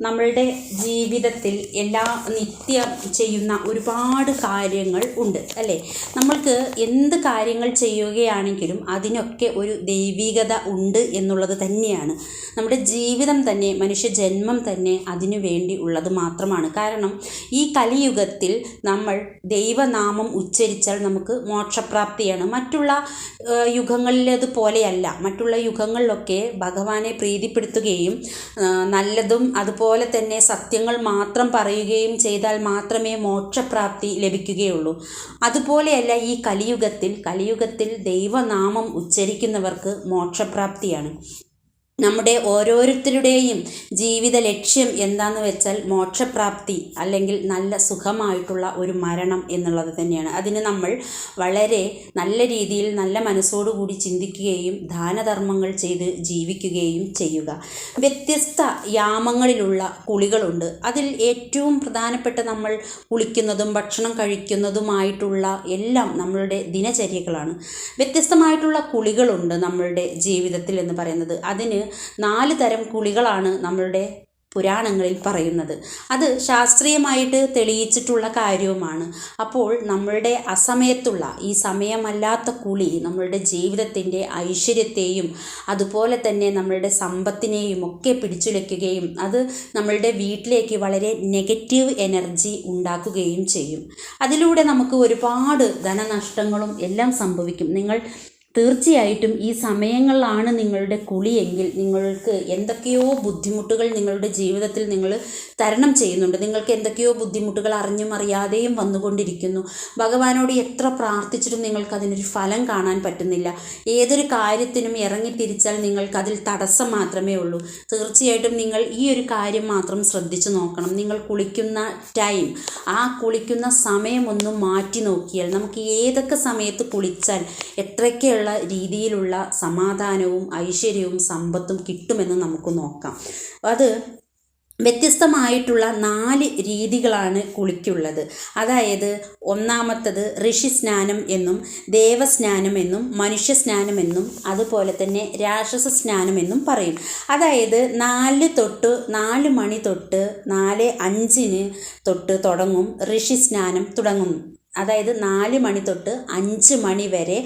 നമ്മളുടെ ജീവിതത്തിൽ എല്ലാ നിത്യം ചെയ്യുന്ന ഒരുപാട് കാര്യങ്ങൾ ഉണ്ട് അല്ലേ? നമ്മൾക്ക് എന്ത് കാര്യങ്ങൾ ചെയ്യുകയാണെങ്കിലും അതിനൊക്കെ ഒരു ദൈവികത ഉണ്ട് എന്നുള്ളത് തന്നെയാണ്. നമ്മുടെ ജീവിതം തന്നെ മനുഷ്യ ജന്മം തന്നെ അതിനു വേണ്ടി ഉള്ളത് മാത്രമാണ്. കാരണം ഈ കലിയുഗത്തിൽ നമ്മൾ ദൈവനാമം ഉച്ചരിച്ചാൽ നമുക്ക് മോക്ഷപ്രാപ്തിയാണ്. മറ്റുള്ള യുഗങ്ങളിലത് യുഗങ്ങളിലേതുപോലെയല്ല. മറ്റുള്ള യുഗങ്ങളിലൊക്കെ ഭഗവാനെ പ്രീതിപ്പെടുത്തുകയും നല്ലതും അതുപോലെ തന്നെ സത്യങ്ങൾ മാത്രം പറയുകയും ചെയ്താൽ മാത്രമേ മോക്ഷപ്രാപ്തി ലഭിക്കുകയുള്ളൂ. അതുപോലെയല്ല ഈ കലിയുഗത്തിൽ കലിയുഗത്തിൽ ദൈവനാമം ഉച്ചരിക്കുന്നവർക്ക് മോക്ഷപ്രാപ്തിയാണ്. നമ്മുടെ ഓരോരുത്തരുടെയും ജീവിത ലക്ഷ്യം എന്താണെന്ന് വെച്ചാൽ മോക്ഷപ്രാപ്തി അല്ലെങ്കിൽ നല്ല സുഖമായിട്ടുള്ള ഒരു മരണം എന്നുള്ളത് തന്നെയാണ്. അതിന് നമ്മൾ വളരെ നല്ല രീതിയിൽ നല്ല മനസ്സോടുകൂടി ചിന്തിക്കുകയും ദാനധർമ്മങ്ങൾ ചെയ്ത് ജീവിക്കുകയും ചെയ്യുക. വ്യത്യസ്ത യാമങ്ങളിലുള്ള കുളികളുണ്ട്. അതിൽ ഏറ്റവും പ്രധാനപ്പെട്ട നമ്മൾ കുളിക്കുന്നതും ഭക്ഷണം കഴിക്കുന്നതുമായിട്ടുള്ള എല്ലാം നമ്മളുടെ ദിനചര്യകളാണ്. വ്യത്യസ്തമായിട്ടുള്ള കുളികളുണ്ട് നമ്മളുടെ ജീവിതത്തിൽ എന്ന് പറയുന്നത്. അതിന് നാല് തരം കുളികളാണ് നമ്മളുടെ പുരാണങ്ങളിൽ പറയുന്നത്. അത് ശാസ്ത്രീയമായിട്ട് തെളിയിച്ചിട്ടുള്ള കാര്യവുമാണ്. അപ്പോൾ നമ്മളുടെ അസമയത്തുള്ള ഈ സമയമല്ലാത്ത കുളി നമ്മളുടെ ജീവിതത്തിന്റെ ഐശ്വര്യത്തെയും അതുപോലെ തന്നെ നമ്മളുടെ സമ്പത്തിനെയും ഒക്കെ പിടിച്ചുലയ്ക്കുകയും അത് നമ്മളുടെ വീട്ടിലേക്ക് വളരെ നെഗറ്റീവ് എനർജി ഉണ്ടാക്കുകയും ചെയ്യും. അതിലൂടെ നമുക്ക് ഒരുപാട് ധനനഷ്ടങ്ങളും എല്ലാം സംഭവിക്കും. നിങ്ങൾ തീർച്ചയായിട്ടും ഈ സമയങ്ങളിലാണ് നിങ്ങളുടെ കുളിയെങ്കിൽ നിങ്ങൾക്ക് എന്തൊക്കെയോ ബുദ്ധിമുട്ടുകൾ നിങ്ങളുടെ ജീവിതത്തിൽ നിങ്ങൾ തരണം ചെയ്യുന്നുണ്ട്. നിങ്ങൾക്ക് എന്തൊക്കെയോ ബുദ്ധിമുട്ടുകൾ അറിഞ്ഞും അറിയാതെയും വന്നുകൊണ്ടിരിക്കുന്നു. ഭഗവാനോട് എത്ര പ്രാർത്ഥിച്ചിട്ടും നിങ്ങൾക്ക് അതിനൊരു ഫലം കാണാൻ പറ്റുന്നില്ല. ഏതൊരു കാര്യത്തിനും ഇറങ്ങിത്തിരിച്ചാൽ നിങ്ങൾക്ക് അതിൽ തടസ്സം മാത്രമേ ഉള്ളൂ. തീർച്ചയായിട്ടും നിങ്ങൾ ഈ ഒരു കാര്യം മാത്രം ശ്രദ്ധിച്ചു നോക്കണം. നിങ്ങൾ കുളിക്കുന്ന ടൈം ആ കുളിക്കുന്ന സമയമൊന്നും മാറ്റി നോക്കിയാൽ നമുക്ക് ഏതൊക്കെ സമയത്ത് കുളിച്ചാൽ എത്രയൊക്കെയുള്ള രീതിയിലുള്ള സമാധാനവും ഐശ്വര്യവും സമ്പത്തും കിട്ടുമെന്ന് നമുക്ക് നോക്കാം. അത് വ്യത്യസ്തമായിട്ടുള്ള നാല് രീതികളാണ് കുളിക്കുള്ളത്. അതായത് ഒന്നാമത്തത് ഋഷി സ്നാനം എന്നും ദേവസ്നാനം എന്നും മനുഷ്യ സ്നാനം എന്നും അതുപോലെ തന്നെ രാക്ഷസ സ്നാനം എന്നും പറയും. അതായത് നാല് തൊട്ട് നാല് മണി തൊട്ട് നാല് അഞ്ചിന് തൊട്ട് തുടങ്ങും ഋഷി സ്നാനം തുടങ്ങുന്നു അതായത് നാല് മണി തൊട്ട് അഞ്ച് മണി വരെ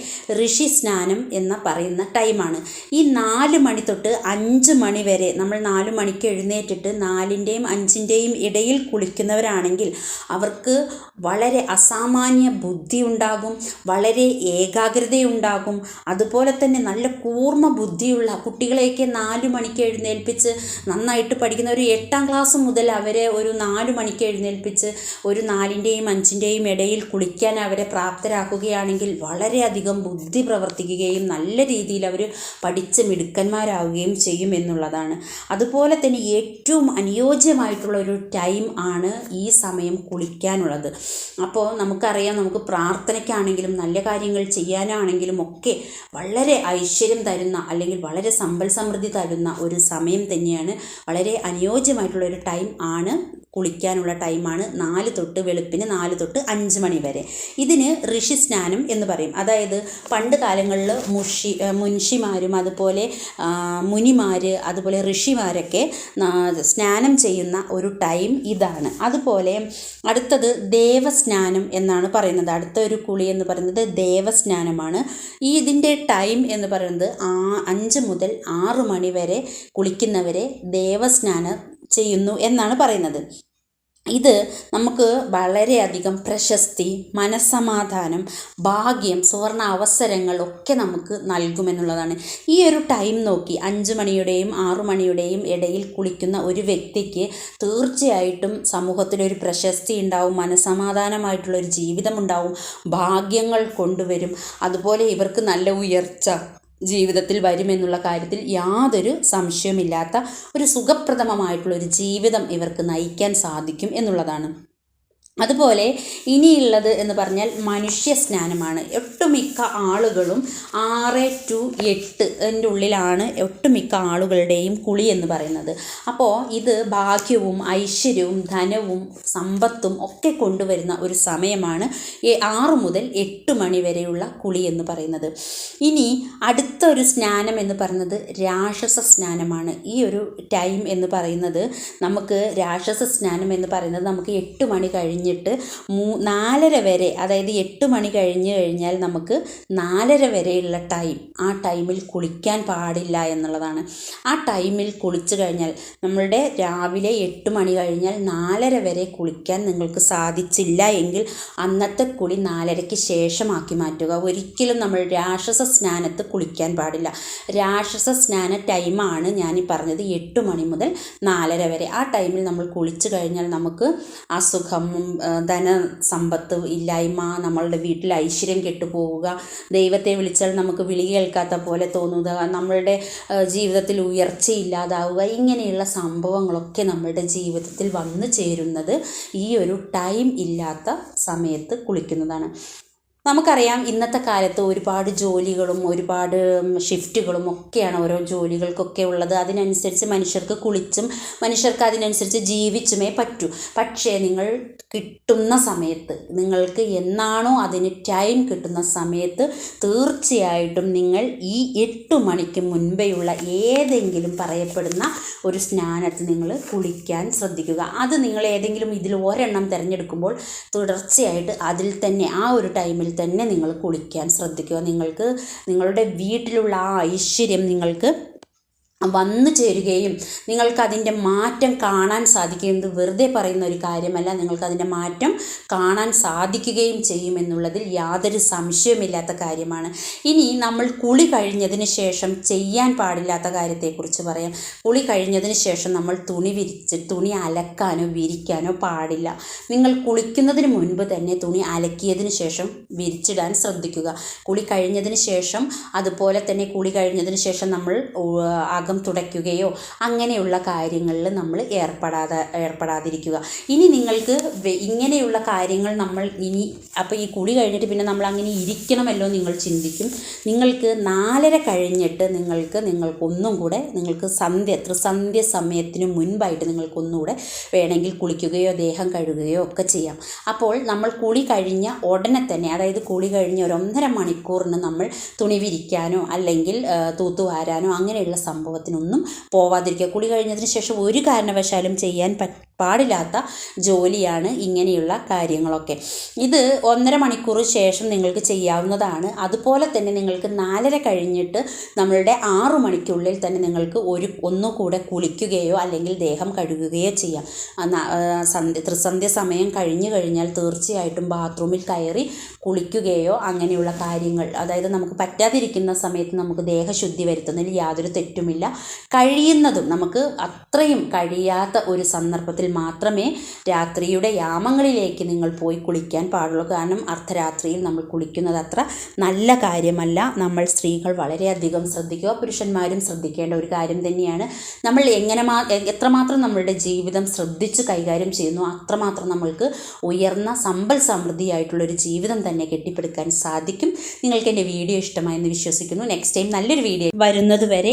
ഋഷി സ്നാനം എന്ന് പറയുന്ന ടൈമാണ്. ഈ നാല് മണി തൊട്ട് അഞ്ച് മണി വരെ നമ്മൾ നാല് മണിക്ക് എഴുന്നേറ്റിട്ട് നാലിന്റെയും അഞ്ചിന്റെയും ഇടയിൽ കുളിക്കുന്നവരാണെങ്കിൽ അവർക്ക് വളരെ അസാമാന്യ ബുദ്ധി ഉണ്ടാകും വളരെ ഏകാഗ്രതയുണ്ടാകും. അതുപോലെ തന്നെ നല്ല കൂർമ്മ ബുദ്ധിയുള്ള കുട്ടികളെയൊക്കെ നാല് മണിക്ക് എഴുന്നേൽപ്പിച്ച് നന്നായിട്ട് പഠിക്കുന്ന ഒരു എട്ടാം ക്ലാസ് മുതൽ അവരെ ഒരു നാല് മണിക്ക് എഴുന്നേൽപ്പിച്ച് ഒരു നാലിന്റെയും അഞ്ചിന്റെയും ഇടയിൽ കുളിക്കാൻ അവരെ പ്രാപ്തരാക്കുകയാണെങ്കിൽ വളരെയധികം ബുദ്ധി പ്രവർത്തിക്കുകയും നല്ല രീതിയിൽ അവർ പഠിച്ച് മിടുക്കന്മാരാവുകയും ചെയ്യും എന്നുള്ളതാണ്. അതുപോലെ തന്നെ ഏറ്റവും അനുയോജ്യമായിട്ടുള്ള ഒരു ടൈം ആണ് ഈ സമയം കുളിക്കാനുള്ളത്. അപ്പോൾ നമുക്കറിയാം നമുക്ക് പ്രാർത്ഥനയ്ക്കാണെങ്കിലും നല്ല കാര്യങ്ങൾ ചെയ്യാനാണെങ്കിലും ഒക്കെ വളരെ ഐശ്വര്യം തരുന്ന അല്ലെങ്കിൽ വളരെ സമ്പൽ സമൃദ്ധി തരുന്ന ഒരു സമയം തന്നെയാണ്. വളരെ അനുയോജ്യമായിട്ടുള്ള ഒരു ടൈം ആണ് കുളിക്കാനുള്ള ടൈമാണ് നാല് തൊട്ട് വെളുപ്പിന് നാല് തൊട്ട് അഞ്ച് മണി വരെ. ഇതിന് ഋഷി സ്നാനം എന്ന് പറയും. അതായത് പണ്ട് കാലങ്ങളിൽ മുഷി മുൻഷിമാരും അതുപോലെ മുനിമാർ അതുപോലെ ഋഷിമാരൊക്കെ സ്നാനം ചെയ്യുന്ന ഒരു ടൈം ഇതാണ്. അതുപോലെ അടുത്തത് ദേവസ്നാനം എന്നാണ് പറയുന്നത്. അടുത്ത ഒരു കുളി എന്ന് പറയുന്നത് ദേവസ്നാനമാണ്. ഈ ഇതിന്റെ ടൈം എന്ന് പറയുന്നത് അഞ്ച് മുതൽ ആറ് മണി വരെ കുളിക്കുന്നവരെ ദേവസ്നാനം ചെയ്യുന്നു എന്നാണ് പറയുന്നത്. ഇത് നമുക്ക് വളരെയധികം പ്രശസ്തി മനസ്സമാധാനം ഭാഗ്യം സുവർണ അവസരങ്ങൾ ഒക്കെ നമുക്ക് നൽകുമെന്നുള്ളതാണ്. ഈ ഒരു ടൈം നോക്കി അഞ്ച് മണിയുടെയും ആറു മണിയുടെയും ഇടയിൽ കുളിക്കുന്ന ഒരു വ്യക്തിക്ക് തീർച്ചയായിട്ടും സമൂഹത്തിലൊരു പ്രശസ്തി ഉണ്ടാവും മനസ്സമാധാനമായിട്ടുള്ള ഒരു ജീവിതം ഉണ്ടാവും ഭാഗ്യങ്ങൾ കൊണ്ടുവരും. അതുപോലെ ഇവർക്ക് നല്ല ഉയർച്ച ജീവിതത്തിൽ വരുമെന്നുള്ള കാര്യത്തിൽ യാതൊരു സംശയമില്ലാത്ത ഒരു സുഖപ്രദമായിട്ടുള്ള ഒരു ജീവിതം ഇവർക്ക് നയിക്കാൻ സാധിക്കും എന്നുള്ളതാണ്. അതുപോലെ ഇനിയുള്ളത് എന്ന് പറഞ്ഞാൽ മനുഷ്യ സ്നാനമാണ് ഒട്ടുമിക്ക ആളുകളും ആറ് ടു എട്ട് എന്റെ ഉള്ളിലാണ് ഒട്ടുമിക്ക ആളുകളുടെയും കുളി എന്ന് പറയുന്നത്. അപ്പോൾ ഇത് ഭാഗ്യവും ഐശ്വര്യവും ധനവും സമ്പത്തും ഒക്കെ കൊണ്ടുവരുന്ന ഒരു സമയമാണ് ആറ് മുതൽ എട്ട് മണി വരെയുള്ള കുളി എന്ന് പറയുന്നത്. ഇനി അടുത്തൊരു സ്നാനം എന്ന് പറയുന്നത് രാക്ഷസ സ്നാനമാണ്. ഈ ഒരു ടൈം എന്ന് പറയുന്നത് നമുക്ക് രാക്ഷസ സ്നാനം എന്ന് പറയുന്നത് നമുക്ക് എട്ട് മണി കഴിഞ്ഞിട്ട് മൂ നാലര വരെ അതായത് എട്ട് മണി കഴിഞ്ഞ് കഴിഞ്ഞാൽ നമുക്ക് നാലര വരെയുള്ള ടൈം ആ ടൈമിൽ കുളിക്കാൻ പാടില്ല എന്നുള്ളതാണ്. ആ ടൈമിൽ കുളിച്ചു കഴിഞ്ഞാൽ നമ്മളുടെ രാവിലെ എട്ട് മണി കഴിഞ്ഞാൽ നാലര വരെ കുളിക്കാൻ നിങ്ങൾക്ക് സാധിച്ചില്ല എങ്കിൽ അന്നത്തെ കുളി നാലരയ്ക്ക് ശേഷമാക്കി മാറ്റുക. ഒരിക്കലും നമ്മൾ രാക്ഷസ സ്നാനത്ത് കുളിക്കാൻ പാടില്ല. രാക്ഷസ സ്നാന ടൈമാണ് ഞാൻ ഈ പറഞ്ഞത് എട്ട് മണി മുതൽ നാലര വരെ. ആ ടൈമിൽ നമ്മൾ കുളിച്ചു കഴിഞ്ഞാൽ നമുക്ക് അസുഖം ധന സമ്പത്ത് ഇല്ലായ്മ നമ്മളുടെ വീട്ടിൽ ഐശ്വര്യം കെട്ടുപോവുക ദൈവത്തെ വിളിച്ചാൽ നമുക്ക് വിളി കേൾക്കാത്ത പോലെ തോന്നുക നമ്മളുടെ ജീവിതത്തിൽ ഉയർച്ച ഇല്ലാതാവുക ഇങ്ങനെയുള്ള സംഭവങ്ങളൊക്കെ നമ്മുടെ ജീവിതത്തിൽ വന്നു ചേരുന്നത് ഈ ഒരു ടൈം ഇല്ലാത്ത സമയത്ത് കുളിക്കുന്നതാണ്. നമുക്കറിയാം ഇന്നത്തെ കാലത്ത് ഒരുപാട് ജോലികളും ഒരുപാട് ഷിഫ്റ്റുകളും ഒക്കെയാണ് ഓരോ ജോലികൾക്കൊക്കെ ഉള്ളത്. അതിനനുസരിച്ച് മനുഷ്യർക്ക് കുളിച്ചും മനുഷ്യർക്ക് അതിനനുസരിച്ച് ജീവിച്ചുമേ പറ്റൂ. പക്ഷേ നിങ്ങൾ കിട്ടുന്ന സമയത്ത് നിങ്ങൾക്ക് എന്നാണോ അതിന് ടൈം കിട്ടുന്ന സമയത്ത് തീർച്ചയായിട്ടും നിങ്ങൾ ഈ എട്ട് മണിക്ക് മുൻപെയുള്ള ഏതെങ്കിലും പറയപ്പെടുന്ന ഒരു സ്നാനത്തിൽ നിങ്ങൾ കുളിക്കാൻ ശ്രദ്ധിക്കുക. അത് നിങ്ങൾ ഏതെങ്കിലും ഇതിൽ ഒരെണ്ണം തിരഞ്ഞെടുക്കുമ്പോൾ തുടർച്ചയായിട്ട് അതിൽ തന്നെ ആ ഒരു ടൈമിൽ തന്നെ നിങ്ങൾ കുളിക്കാൻ ശ്രദ്ധിക്കുക. നിങ്ങൾക്ക് നിങ്ങളുടെ വീട്ടിലുള്ള ആ ഐശ്വര്യം നിങ്ങൾക്ക് വന്നു ചേരുകയും നിങ്ങൾക്കതിന്റെ മാറ്റം കാണാൻ സാധിക്കുകയും ഇത് വെറുതെ പറയുന്ന ഒരു കാര്യമല്ല. നിങ്ങൾക്കതിന്റെ മാറ്റം കാണാൻ സാധിക്കുകയും ചെയ്യുമെന്നുള്ളതിൽ യാതൊരു സംശയവുമില്ലാത്ത കാര്യമാണ്. ഇനി നമ്മൾ കുളി കഴിഞ്ഞതിന് ശേഷം ചെയ്യാൻ പാടില്ലാത്ത കാര്യത്തെക്കുറിച്ച് പറയാം. കുളി കഴിഞ്ഞതിന് ശേഷം നമ്മൾ തുണി വിരിച്ച് തുണി അലക്കാനോ വിരിക്കാനോ പാടില്ല. നിങ്ങൾ കുളിക്കുന്നതിന് മുൻപ് തന്നെ തുണി അലക്കിയതിന് ശേഷം വിരിച്ചിടാൻ ശ്രദ്ധിക്കുക. കുളി കഴിഞ്ഞതിന് ശേഷം അതുപോലെ തന്നെ കുളി കഴിഞ്ഞതിന് ശേഷം നമ്മൾ ഉ- അകം തുടയ്ക്കുകയോ അങ്ങനെയുള്ള കാര്യങ്ങളിൽ നമ്മൾ ഏർപ്പെടാതെ ഏർപ്പെടാതിരിക്കുക. ഇനി നിങ്ങൾക്ക് ഇങ്ങനെയുള്ള കാര്യങ്ങൾ നമ്മൾ ഇനി അപ്പോൾ ഈ കുളി കഴിഞ്ഞിട്ട് പിന്നെ നമ്മൾ അങ്ങനെ ഇരിക്കണമല്ലോ നിങ്ങൾ ചിന്തിക്കും. നിങ്ങൾക്ക് നാലര കഴിഞ്ഞിട്ട് നിങ്ങൾക്ക് നിങ്ങൾക്കൊന്നും കൂടെ നിങ്ങൾക്ക് സന്ധ്യ ത്രിസന്ധ്യ സമയത്തിന് മുൻപായിട്ട് നിങ്ങൾക്കൊന്നുകൂടെ വേണമെങ്കിൽ കുളിക്കുകയോ ദേഹം കഴുകുകയോ ഒക്കെ ചെയ്യാം. അപ്പോൾ നമ്മൾ കുളി കഴിഞ്ഞ ഉടനെ തന്നെ അതായത് കുളി കഴിഞ്ഞ ഒരു ഒന്നര മണിക്കൂറിന് നമ്മൾ തുണി വിരിക്കാനോ അല്ലെങ്കിൽ തൂത്തുവാരാനോ അങ്ങനെയുള്ള സംഭവത്തിനൊന്നും പോവാതിരിക്കുക. കുളി കഴിഞ്ഞതിന് ശേഷം ഒരു കാരണവശാലും ചെയ്യാൻ പാടില്ലാത്ത ജോലിയാണ് ഇങ്ങനെയുള്ള കാര്യങ്ങളൊക്കെ. ഇത് ഒന്നര മണിക്കൂർ ശേഷം നിങ്ങൾക്ക് ചെയ്യാവുന്നതാണ്. അതുപോലെ തന്നെ നിങ്ങൾക്ക് നാലര കഴിഞ്ഞിട്ട് നമ്മളുടെ ആറു മണിക്കുള്ളിൽ തന്നെ നിങ്ങൾക്ക് ഒരു ഒന്നുകൂടെ കുളിക്കുകയോ അല്ലെങ്കിൽ ദേഹം കഴുകുകയോ ചെയ്യാം. സന്ധ്യ ത്രിസന്ധ്യ സമയം കഴിഞ്ഞു കഴിഞ്ഞാൽ തീർച്ചയായിട്ടും ബാത്റൂമിൽ കയറി കുളിക്കുകയോ അങ്ങനെയുള്ള കാര്യങ്ങൾ അതായത് നമുക്ക് പറ്റാതിരിക്കുന്ന സമയത്ത് നമുക്ക് ദേഹശുദ്ധി വരുത്തുന്നതിൽ യാതൊരു തെറ്റുമില്ല. കഴിയുന്നതും നമുക്ക് അത്രയും കഴിയാത്ത ഒരു സന്ദർഭത്തിൽ മാത്രമേ രാത്രിയുടെ യാമങ്ങളിലേക്ക് നിങ്ങൾ പോയി കുളിക്കാൻ പാടുള്ളൂ. കാരണം അർദ്ധരാത്രിയിൽ നമ്മൾ കുളിക്കുന്നത് അത്ര നല്ല കാര്യമല്ല. നമ്മൾ സ്ത്രീകൾ വളരെയധികം ശ്രദ്ധിക്കുക പുരുഷന്മാരും ശ്രദ്ധിക്കേണ്ട ഒരു കാര്യം തന്നെയാണ്. നമ്മൾ എങ്ങനെ മാ എത്രമാത്രം നമ്മളുടെ ജീവിതം ശ്രദ്ധിച്ച് കൈകാര്യം ചെയ്യുന്നു അത്രമാത്രം നമ്മൾക്ക് ഉയർന്ന സമ്പൽ സമൃദ്ധിയായിട്ടുള്ളൊരു ജീവിതം തന്നെ കെട്ടിപ്പടുക്കാൻ സാധിക്കും. നിങ്ങൾക്ക് എന്റെ വീഡിയോ ഇഷ്ടമായെന്ന് വിശ്വസിക്കുന്നു. നെക്സ്റ്റ് ടൈം നല്ലൊരു വീഡിയോ വരുന്നത് വരെ